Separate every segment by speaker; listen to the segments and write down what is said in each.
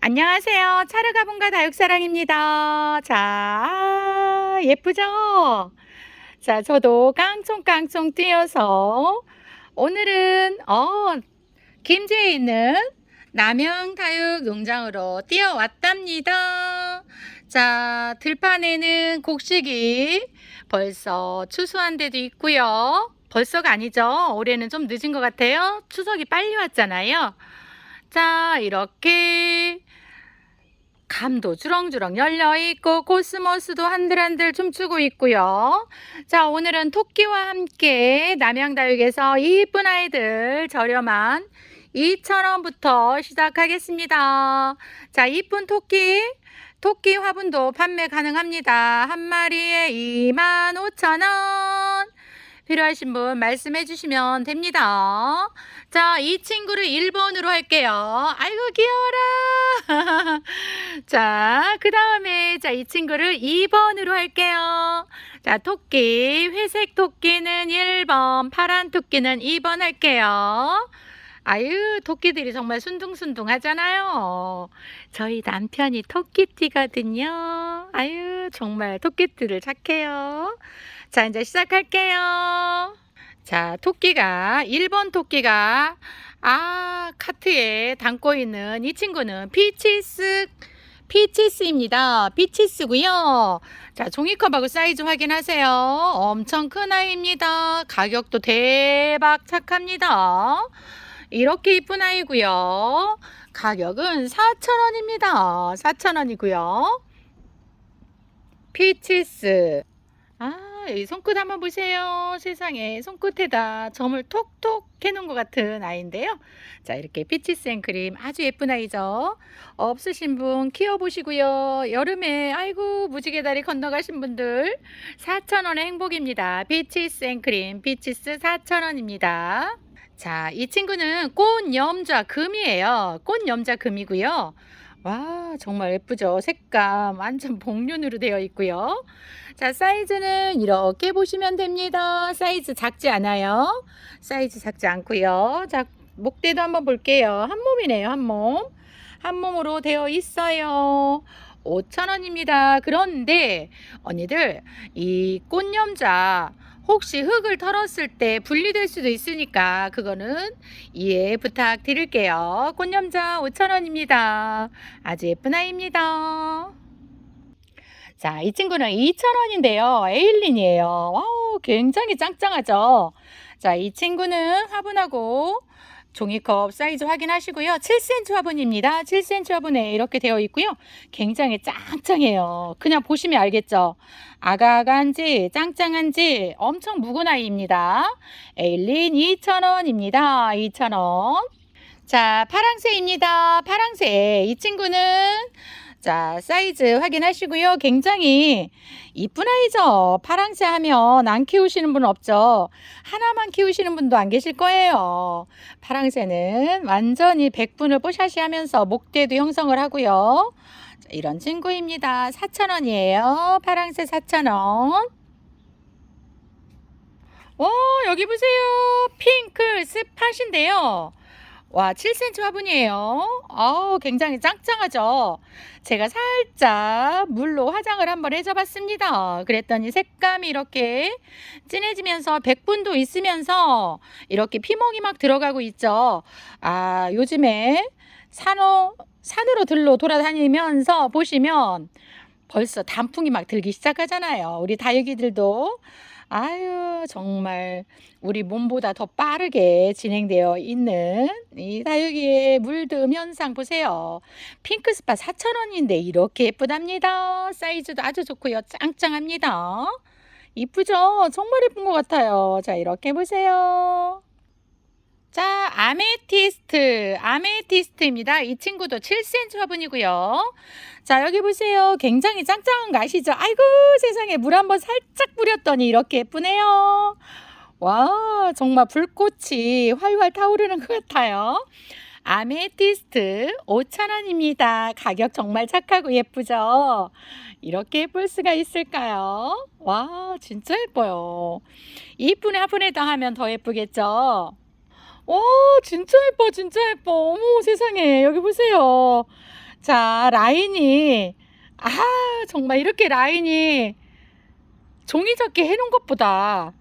Speaker 1: 안녕하세요. 차르가분가 다육사랑입니다. 자, 아, 예쁘죠? 자, 저도 깡총깡총 뛰어서 오늘은 어, 김제에 있는 남양 다육 농장으로 뛰어왔답니다. 자, 들판에는 곡식이 벌써 추수한 데도 있고요. 벌써가 아니죠. 올해는 좀 늦은 것 같아요. 추석이 빨리 왔잖아요. 자, 이렇게 감도 주렁주렁 열려 있고 코스모스도 한들한들 춤추고 있고요. 자, 오늘은 토끼와 함께 남양다육에서 이쁜 아이들 저렴한 2,000원부터 시작하겠습니다. 자, 이쁜 토끼 토끼 화분도 판매 가능합니다. 한 마리에 25,000원. 필요하신 분 말씀해 주시면 됩니다. 자, 이 친구를 1번으로 할게요. 아이고, 귀여워라. 자, 그 다음에, 자, 이 친구를 2번으로 할게요. 자, 토끼, 회색 토끼는 1번, 파란 토끼는 2번 할게요. 아유, 토끼들이 정말 순둥순둥 하잖아요. 저희 남편이 토끼띠거든요. 아유, 정말 토끼띠를 착해요. 자, 이제 시작할게요. 자, 토끼가, 1번 토끼가, 아, 카트에 담고 있는 이 친구는 피치스, 피치스입니다. 피치스고요. 자, 종이컵하고 사이즈 확인하세요. 엄청 큰 아이입니다. 가격도 대박 착합니다. 이렇게 이쁜 아이고요. 가격은 4,000원입니다. 4,000원이고요. 피치스. 아, 이 손끝 한번 보세요. 세상에 손끝에다 점을 톡톡 해놓은 것 같은 아이인데요. 자, 이렇게 피치스 앤크림 아주 예쁜 아이죠. 없으신 분 키워보시고요. 여름에 아이고 무지개 다리 건너가신 분들 4,000원의 행복입니다. 피치스 앤크림 피치스 4,000원입니다. 자, 이 친구는 꽃염자 금이에요. 꽃염자 금이고요. 와, 정말 예쁘죠? 색감 완전 복륜으로 되어 있고요. 자, 사이즈는 이렇게 보시면 됩니다. 사이즈 작지 않아요. 사이즈 작지 않고요. 자, 목대도 한번 볼게요. 한 몸이네요, 한 몸. 한 몸으로 되어 있어요. 5,000원입니다. 그런데 언니들 이 꽃염자 혹시 흙을 털었을 때 분리될 수도 있으니까 그거는 이해 부탁드릴게요. 꽃염자 5,000원입니다. 아주 예쁜 아이입니다. 자, 이 친구는 2,000원인데요. 에일린이에요. 와우, 굉장히 짱짱하죠? 자, 이 친구는 화분하고 종이컵 사이즈 확인하시고요. 7cm 화분입니다. 7cm 화분에 이렇게 되어 있고요. 굉장히 짱짱해요. 그냥 보시면 알겠죠. 아가아가한지 짱짱한지 엄청 묵은 아이입니다. 에일린 2,000원입니다. 2,000원. 자, 파랑새입니다. 파랑새. 이 친구는 자, 사이즈 확인하시고요. 굉장히 이쁜 아이죠. 파랑새 하면 안 키우시는 분 없죠. 하나만 키우시는 분도 안 계실 거예요. 파랑새는 완전히 백분을 뽀샤시 하면서 목대도 형성을 하고요. 자, 이런 친구입니다. 4,000원이에요. 파랑새 4,000원. 오, 여기 보세요. 핑크 스팟인데요. 와, 7cm 화분이에요. 아우, 굉장히 짱짱하죠? 제가 살짝 물로 화장을 한번 해줘 봤습니다. 그랬더니 색감이 이렇게 진해지면서 백분도 있으면서 이렇게 피멍이 막 들어가고 있죠. 아, 요즘에 산호, 산으로 들로 돌아다니면서 보시면 벌써 단풍이 막 들기 시작하잖아요. 우리 다육이들도 아유, 정말 우리 몸보다 더 빠르게 진행되어 있는 이 다육이의 물듬 현상 보세요. 핑크 스팟 4,000원인데 이렇게 예쁘답니다. 사이즈도 아주 좋고요. 짱짱합니다. 이쁘죠? 정말 예쁜 것 같아요. 자, 이렇게 보세요. 자, 아메티스트. 아메티스트입니다. 이 친구도 7cm 화분이고요. 자, 여기 보세요. 굉장히 짱짱한 거 아시죠? 아이고, 세상에 물 한번 살짝 뿌렸더니 이렇게 예쁘네요. 와, 정말 불꽃이 활활 타오르는 것 같아요. 아메티스트 5,000원입니다. 가격 정말 착하고 예쁘죠? 이렇게 예쁠 수가 있을까요? 와, 진짜 예뻐요. 이쁜 화분에다 하면 더 예쁘겠죠? 와, 진짜 예뻐, 진짜 예뻐. 어머, 세상에. 여기 보세요. 자, 라인이, 아, 정말 이렇게 라인이 종이접기 해놓은 것보다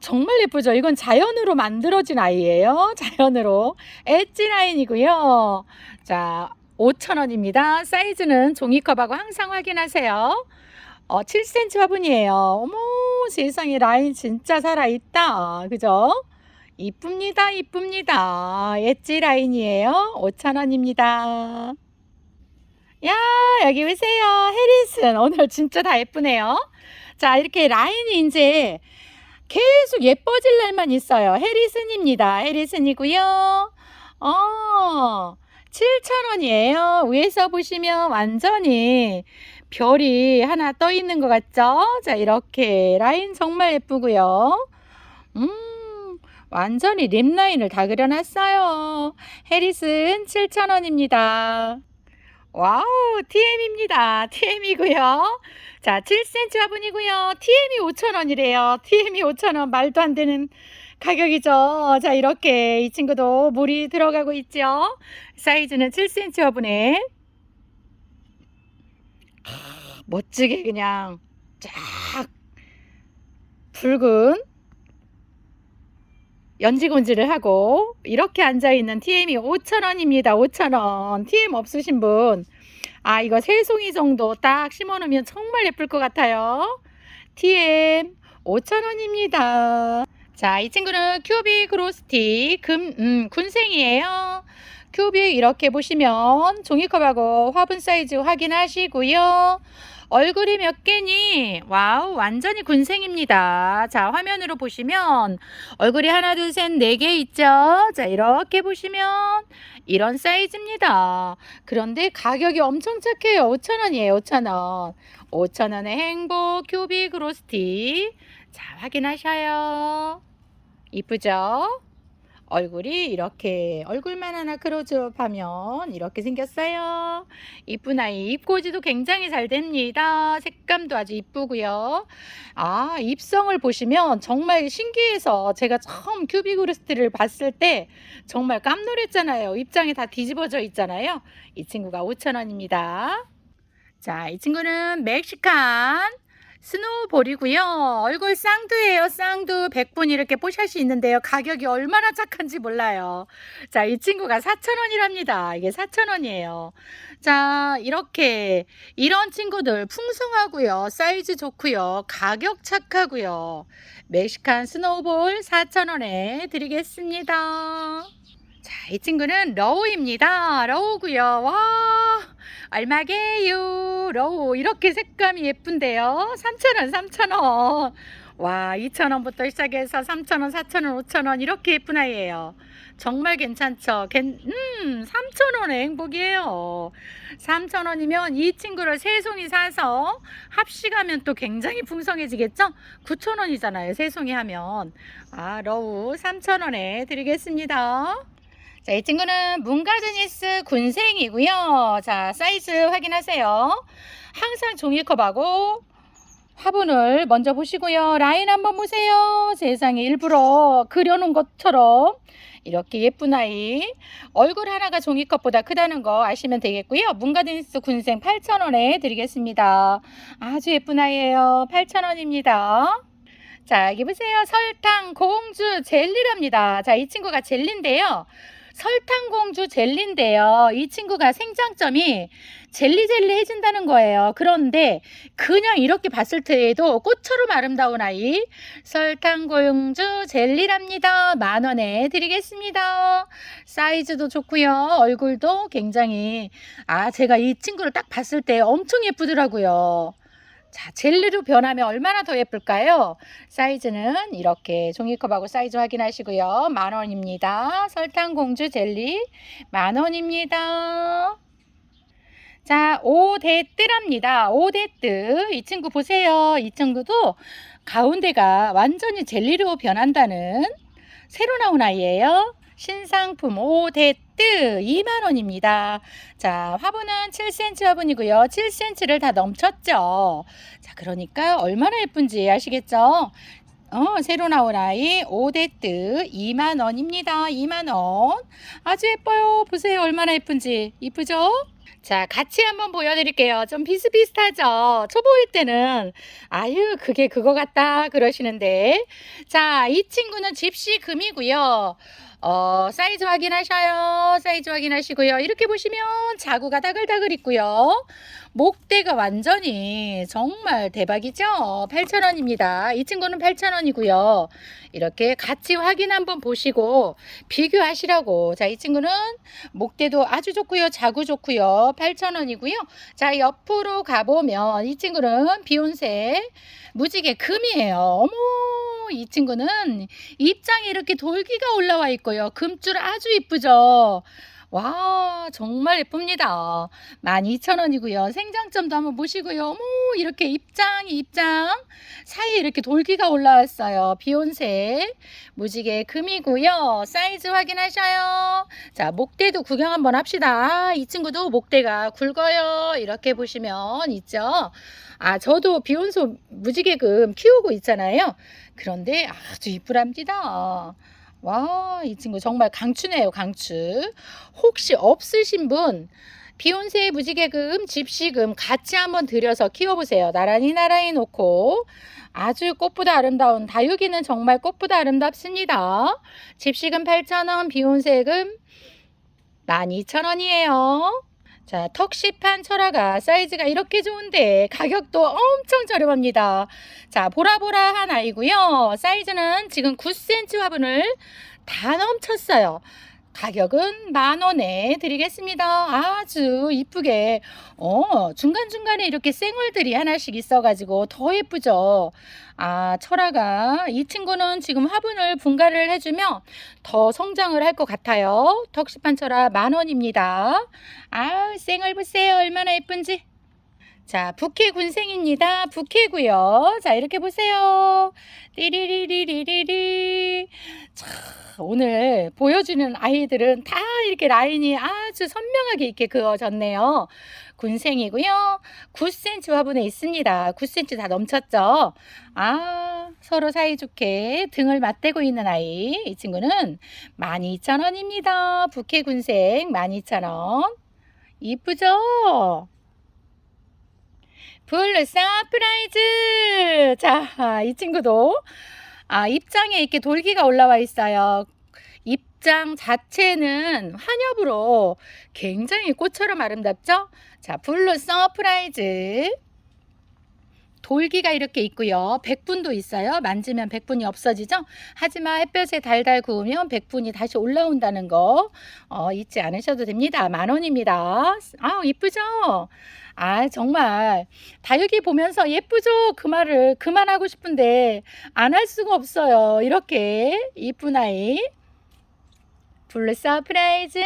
Speaker 1: 정말 예쁘죠? 이건 자연으로 만들어진 아이예요. 자연으로. 엣지 라인이고요. 자, 5,000원입니다. 사이즈는 종이컵하고 항상 확인하세요. 어, 7cm 화분이에요. 어머, 세상에 라인 진짜 살아있다. 그죠? 이쁩니다. 이쁩니다. 엣지 라인이에요. 5,000원입니다. 야, 여기 보세요. 해리슨. 오늘 진짜 다 예쁘네요. 자, 이렇게 라인이 이제 계속 예뻐질 날만 있어요. 해리슨입니다. 해리슨이고요. 어, 7,000원이에요. 위에서 보시면 완전히 별이 하나 떠 있는 것 같죠? 자, 이렇게 라인 정말 예쁘고요. 음, 완전히 립 라인을 다 그려놨어요. 해리슨 7,000원입니다. 와우, TM입니다. TM이고요. 자, 7cm 화분이고요. TM이 5,000원이래요. TM이 5,000원 말도 안 되는 가격이죠. 자, 이렇게 이 친구도 물이 들어가고 있죠. 사이즈는 7cm 화분에 아, 멋지게 그냥 쫙 붉은 연지곤지를 하고 이렇게 앉아있는 TM이 5,000원입니다. 5,000원. TM 없으신 분. 아, 이거 세 송이 정도 딱 심어놓으면 정말 예쁠 것 같아요. TM 5,000원입니다. 자, 이 친구는 큐빅 그로스티 금, 음, 군생이에요. 큐빅 이렇게 보시면 종이컵하고 화분 사이즈 확인하시고요. 얼굴이 몇 개니? 와우, 완전히 군생입니다. 자, 화면으로 보시면 얼굴이 하나, 둘, 셋, 네 개 있죠? 자, 이렇게 보시면 이런 사이즈입니다. 그런데 가격이 엄청 착해요. 5,000원이에요, 5,000원. 5,000원의 행복 큐빅 로스티. 자, 확인하셔요. 이쁘죠? 얼굴이 이렇게 얼굴만 하나 크로즈업 하면 이렇게 생겼어요. 이쁜 아이 입꼬지도 굉장히 잘 됩니다. 색감도 아주 이쁘고요. 아 입성을 보시면 정말 신기해서 제가 처음 큐비그루스트를 봤을 때 정말 깜놀했잖아요. 입장이 다 뒤집어져 있잖아요. 이 친구가 5,000원입니다. 자, 이 친구는 멕시칸 스노우볼이고요. 얼굴 쌍두예요. 쌍두 100분 이렇게 뽀샷이 있는데요. 가격이 얼마나 착한지 몰라요. 자, 이 친구가 4,000원이랍니다. 이게 4,000원이에요. 자, 이렇게 이런 친구들 풍성하고요. 사이즈 좋고요. 가격 착하고요. 멕시칸 스노우볼 4,000원에 드리겠습니다. 자, 이 친구는 러우입니다. 러우고요. 와, 얼마게요? 러우 이렇게 색감이 예쁜데요. 3,000원, 3,000원. 와, 2,000원부터 시작해서 3,000원, 4,000원, 5,000원 이렇게 예쁜 아이예요. 정말 괜찮죠? 괜, 음, 3,000원의 행복이에요. 3,000원이면 이 친구를 세 송이 사서 합식하면 또 굉장히 풍성해지겠죠? 9,000원이잖아요. 세 송이 하면. 아, 러우 3,000원에 드리겠습니다. 자, 이 친구는 문가드니스 군생이고요. 자, 사이즈 확인하세요. 항상 종이컵하고 화분을 먼저 보시고요. 라인 한번 보세요. 세상에 일부러 그려놓은 것처럼 이렇게 예쁜 아이. 얼굴 하나가 종이컵보다 크다는 거 아시면 되겠고요. 문가드니스 군생 8,000원에 드리겠습니다. 아주 예쁜 아이예요. 8,000원입니다. 자, 여기 보세요. 설탕 공주 젤리랍니다. 자, 이 친구가 젤리인데요. 설탕공주 젤리인데요. 이 친구가 생장점이 젤리젤리 해진다는 거예요. 그런데 그냥 이렇게 봤을 때에도 꽃처럼 아름다운 아이 설탕공주 젤리랍니다. 만 원에 드리겠습니다. 사이즈도 좋고요. 얼굴도 굉장히 아 제가 이 친구를 딱 봤을 때 엄청 예쁘더라고요. 자, 젤리로 변하면 얼마나 더 예쁠까요? 사이즈는 이렇게 종이컵하고 사이즈 확인하시고요. 만 원입니다. 설탕 공주 젤리 만 원입니다. 자, 오데뜨랍니다. 오데뜨. 이 친구 보세요. 이 친구도 가운데가 완전히 젤리로 변한다는 새로 나온 아이예요. 신상품 오데뜨 2만원입니다. 자, 화분은 7cm 화분이고요. 7cm를 다 넘쳤죠. 자, 그러니까 얼마나 예쁜지 아시겠죠? 어, 새로 나온 아이 오데뜨 2만원입니다. 2만원. 아주 예뻐요. 보세요. 얼마나 예쁜지. 이쁘죠? 자, 같이 한번 보여드릴게요. 좀 비슷비슷하죠? 초보일 때는, 아유, 그게 그거 같다, 그러시는데. 자, 이 친구는 집시금이고요. 어, 사이즈 확인하셔요. 사이즈 확인하시고요. 이렇게 보시면 자구가 다글다글 있고요. 목대가 완전히 정말 대박이죠? 8,000원입니다. 이 친구는 8,000원이고요. 이렇게 같이 확인 한번 보시고 비교하시라고. 자, 이 친구는 목대도 아주 좋고요. 자구 좋고요. 8,000원이고요. 자, 옆으로 가보면 이 친구는 비욘세 무지개 금이에요. 어머, 이 친구는 입장에 이렇게 돌기가 올라와 있고요. 금줄 아주 이쁘죠? 와, 정말 예쁩니다. 12,000원이고요. 생장점도 한번 보시고요. 어머, 이렇게 입장, 입장 사이에 이렇게 돌기가 올라왔어요. 비욘세 무지개 금이고요. 사이즈 확인하셔요. 자, 목대도 구경 한번 합시다. 이 친구도 목대가 굵어요. 이렇게 보시면 있죠. 아, 저도 비욘소 무지개금 키우고 있잖아요. 그런데 아주 이쁘랍니다. 와, 이 친구 정말 강추네요, 강추. 혹시 없으신 분, 비욘세 무지개금, 집시금 같이 한번 들여서 키워보세요. 나란히 나란히 놓고. 아주 꽃보다 아름다운 다육이는 정말 꽃보다 아름답습니다. 집시금 8,000원, 비욘세금 12,000원이에요. 자, 턱시판 철화가 사이즈가 이렇게 좋은데 가격도 엄청 저렴합니다. 자, 보라보라한 아이고요. 사이즈는 지금 9cm 화분을 다 넘쳤어요. 가격은 만 원에 드리겠습니다. 아주 이쁘게 어 중간중간에 이렇게 쌩얼들이 하나씩 있어가지고 더 예쁘죠. 아 철화가 이 친구는 지금 화분을 분갈이를 해주면 더 성장을 할 것 같아요. 턱시판 철화 만 원입니다. 아 쌩얼 보세요 얼마나 예쁜지. 자, 부캐 군생입니다. 부캐고요. 자, 이렇게 보세요. 띠리리리리리리. 자, 오늘 보여주는 아이들은 다 이렇게 라인이 아주 선명하게 이렇게 그어졌네요. 군생이고요. 9cm 화분에 있습니다. 9cm 다 넘쳤죠? 아, 서로 사이좋게 등을 맞대고 있는 아이. 이 친구는 12,000원입니다. 부캐 군생 12,000원. 이쁘죠? 블루 서프라이즈! 자, 이 친구도 아, 입장에 이렇게 돌기가 올라와 있어요. 입장 자체는 환엽으로 굉장히 꽃처럼 아름답죠? 자, 블루 서프라이즈. 돌기가 이렇게 있고요. 백분도 있어요. 만지면 백분이 없어지죠. 하지만 햇볕에 달달 구우면 백분이 다시 올라온다는 거 어, 잊지 않으셔도 됩니다. 만 원입니다. 아, 이쁘죠? 아, 정말 다육이 보면서 예쁘죠? 그 말을 그만하고 싶은데 안 할 수가 없어요. 이렇게 이쁜 아이. 블루 서프라이즈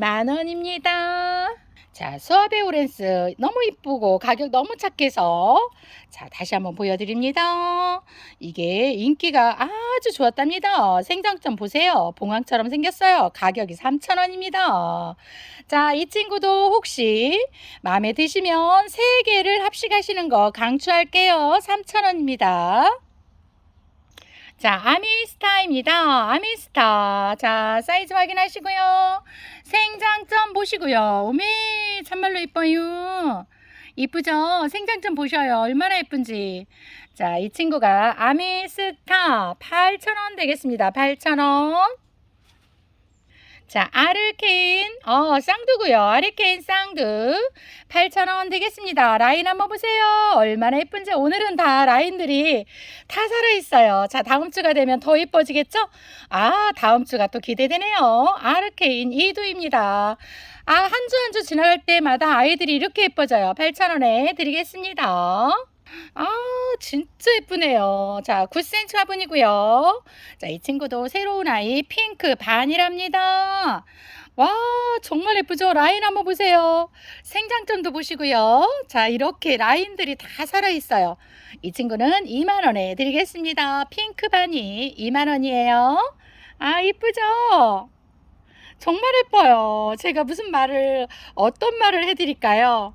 Speaker 1: 만 원입니다. 자, 수아베 오렌스 너무 이쁘고 가격 너무 착해서 자, 다시 한번 보여드립니다. 이게 인기가 아주 좋았답니다. 생장점 보세요. 봉황처럼 생겼어요. 가격이 3,000원입니다. 자, 이 친구도 혹시 마음에 드시면 3개를 합식하시는 거 강추할게요. 3,000원입니다. 자, 아미스타입니다. 아미스타. 자, 사이즈 확인하시고요. 생장점 보시고요. 오메, 참말로 이뻐요. 이쁘죠? 생장점 보셔요. 얼마나 예쁜지. 자, 이 친구가 아미스타 8,000원 되겠습니다. 8,000원. 자, 아르케인, 어, 쌍두고요. 아르케인 쌍두. 8,000원 되겠습니다. 라인 한번 보세요. 얼마나 예쁜지. 오늘은 다 라인들이 다 살아있어요. 자, 다음 주가 되면 더 예뻐지겠죠? 아, 다음 주가 또 기대되네요. 아르케인 2두입니다. 아, 한 주 한주 지나갈 때마다 아이들이 이렇게 예뻐져요. 8,000원에 드리겠습니다. 아, 진짜 예쁘네요. 자, 9cm 화분이고요. 자, 이 친구도 새로운 아이 핑크 반이랍니다. 와, 정말 예쁘죠? 라인 한번 보세요. 생장점도 보시고요. 자, 이렇게 라인들이 다 살아있어요. 이 친구는 2만원에 드리겠습니다. 핑크 반이 2만원이에요. 아, 이쁘죠? 정말 예뻐요. 제가 무슨 말을, 어떤 말을 해드릴까요?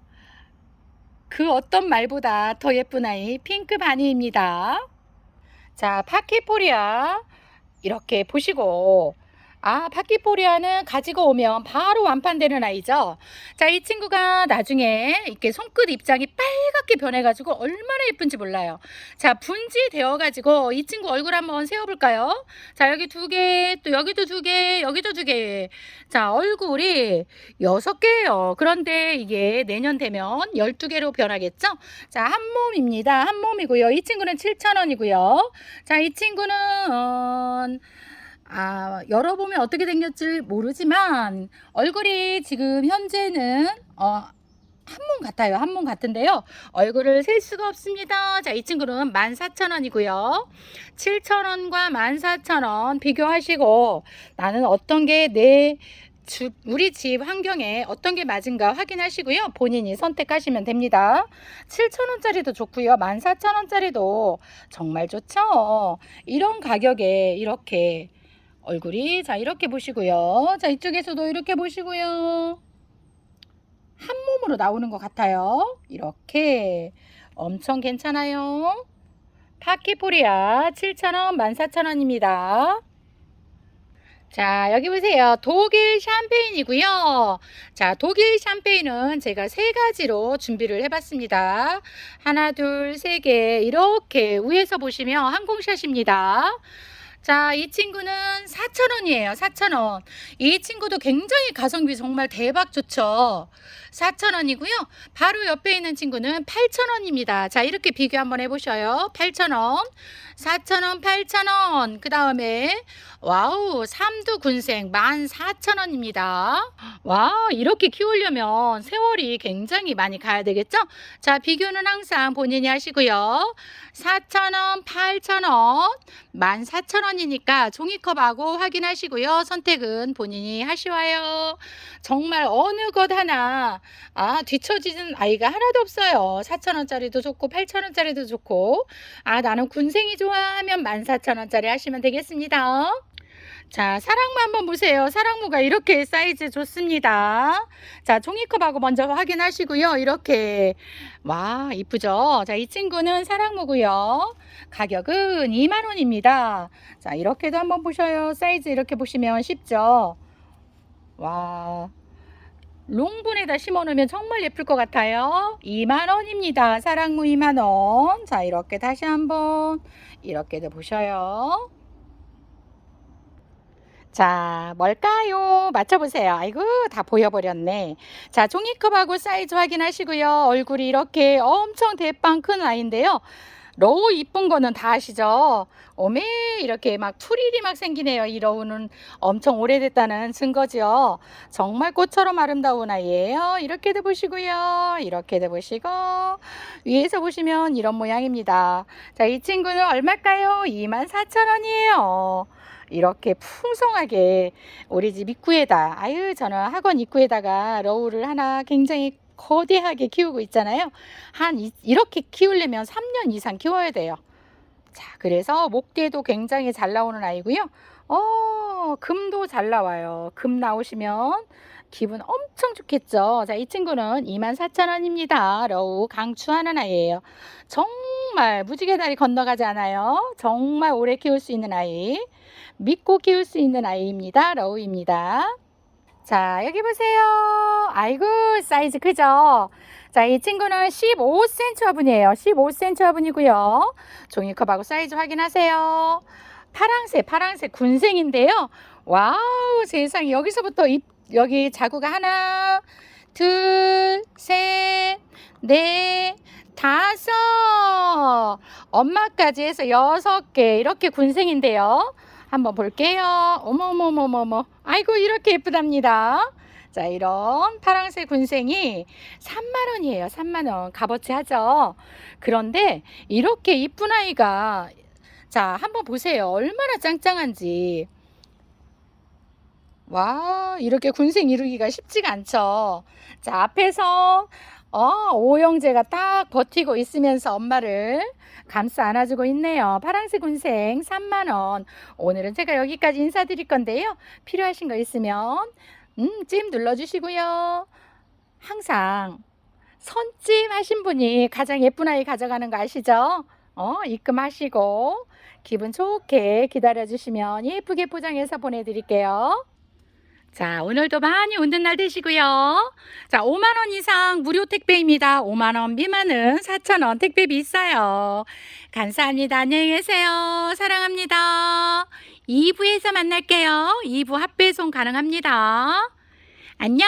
Speaker 1: 그 어떤 말보다 더 예쁜 아이 핑크 바니입니다. 자, 파키포리아 이렇게 보시고 아, 파키포리아는 가지고 오면 바로 완판되는 아이죠. 자, 이 친구가 나중에 이렇게 손끝 입장이 빨갛게 변해가지고 얼마나 예쁜지 몰라요. 자, 분지 되어가지고 이 친구 얼굴 한번 세워볼까요? 자, 여기 두 개, 또 여기도 두 개, 여기도 두 개. 자, 얼굴이 여섯 개예요. 그런데 이게 내년 되면 12개로 변하겠죠? 자, 한 몸입니다. 한 몸이고요. 이 친구는 7,000원이고요. 자, 이 친구는, 어, 아, 열어보면 어떻게 생겼지 모르지만 얼굴이 지금 현재는 어, 한몸 같아요. 한몸 같은데요. 얼굴을 셀 수가 없습니다. 자, 이 친구는 14,000원이고요. 7,000원과 14,000원 비교하시고 나는 어떤 게내 주, 우리 집 환경에 어떤 게 맞은가 확인하시고요. 본인이 선택하시면 됩니다. 7,000원짜리도 좋고요. 14,000원짜리도 정말 좋죠. 이런 가격에 이렇게 얼굴이 자 이렇게 보시고요. 자 이쪽에서도 이렇게 보시고요. 한 몸으로 나오는 것 같아요. 이렇게 엄청 괜찮아요. 파키포리아 7,000원, 14,000원입니다. 자, 여기 보세요. 독일 샴페인이고요. 자, 독일 샴페인은 제가 세 가지로 준비를 해봤습니다. 하나, 둘, 세 개. 이렇게 위에서 보시면 항공샷입니다. 자, 이 친구는 4,000원이에요. 4,000원. 이 친구도 굉장히 가성비 정말 대박 좋죠. 4,000원이고요. 바로 옆에 있는 친구는 8,000원입니다. 자, 이렇게 비교 한번 해보셔요. 8,000원, 4,000원, 8,000원. 그 다음에 와우, 삼두 군생 14,000원입니다. 와, 이렇게 키우려면 세월이 굉장히 많이 가야 되겠죠? 자, 비교는 항상 본인이 하시고요. 4,000원, 8,000원, 14,000원 이니까 종이컵하고 확인하시고요. 선택은 본인이 하시와요. 정말 어느 것 하나 아, 뒤처지는 아이가 하나도 없어요. 4,000원짜리도 좋고 8,000원짜리도 좋고 아, 나는 군생이 좋아하면 14,000원짜리 하시면 되겠습니다. 자, 사랑무 한번 보세요. 사랑무가 이렇게 사이즈 좋습니다. 자, 종이컵하고 먼저 확인하시고요. 이렇게 와, 이쁘죠? 자, 이 친구는 사랑무고요. 가격은 2만 원입니다. 자, 이렇게도 한번 보셔요. 사이즈 이렇게 보시면 쉽죠? 와. 롱분에다 심어 놓으면 정말 예쁠 것 같아요. 2만 원입니다. 사랑무 2만 원. 자, 이렇게 다시 한번 이렇게도 보셔요. 자, 뭘까요? 맞춰보세요. 아이고, 다 보여버렸네. 자, 종이컵하고 사이즈 확인하시고요. 얼굴이 이렇게 엄청 대빵 큰 아이인데요. 너무 이쁜 거는 다 아시죠? 오메, 이렇게 막 풀일이 막 생기네요. 이 러우는 엄청 오래됐다는 증거죠. 정말 꽃처럼 아름다운 아이예요. 이렇게도 보시고요. 이렇게도 보시고, 위에서 보시면 이런 모양입니다. 자, 이 친구는 얼마일까요? 24,000원이에요. 이렇게 풍성하게 우리 집 입구에다 아유 저는 학원 입구에다가 러우를 하나 굉장히 거대하게 키우고 있잖아요. 한 이, 이렇게 키우려면 3년 이상 키워야 돼요. 자, 그래서 목대도 굉장히 잘 나오는 아이고요. 어, 금도 잘 나와요. 금 나오시면 기분 엄청 좋겠죠. 자, 이 친구는 24,000원입니다. 러우 강추하는 아이예요. 정말 무지개 다리 건너가지 않아요. 정말 오래 키울 수 있는 아이. 믿고 키울 수 있는 아이입니다. 러우입니다. 자, 여기 보세요. 아이고, 사이즈 크죠? 자, 이 친구는 15cm 화분이에요. 15cm 화분이고요. 종이컵하고 사이즈 확인하세요. 파랑색, 파랑색 군생인데요. 와우, 세상에 여기서부터 잎, 여기 자구가 하나, 둘, 셋, 넷, 다섯. 엄마까지 해서 여섯 개. 이렇게 군생인데요. 한번 볼게요. 어머머머머머. 아이고, 이렇게 예쁘답니다. 자, 이런 파랑색 군생이 3만원이에요. 3만원. 값어치 하죠. 그런데 이렇게 이쁜 아이가, 자, 한번 보세요. 얼마나 짱짱한지. 와, 이렇게 군생 이루기가 쉽지가 않죠. 자, 앞에서 어, 오영재가 딱 버티고 있으면서 엄마를 감싸 안아주고 있네요. 파랑색 군생 3만원. 오늘은 제가 여기까지 인사드릴 건데요. 필요하신 거 있으면, 음, 찜 눌러주시고요. 항상 선찜 하신 분이 가장 예쁜 아이 가져가는 거 아시죠? 어, 입금하시고, 기분 좋게 기다려주시면 예쁘게 포장해서 보내드릴게요. 자, 오늘도 많이 웃는 날 되시고요. 자, 5만원 이상 무료 택배입니다. 5만원 미만은 4천원 택배비 있어요. 감사합니다. 안녕히 계세요. 사랑합니다. 2부에서 만날게요. 2부 합배송 가능합니다. 안녕!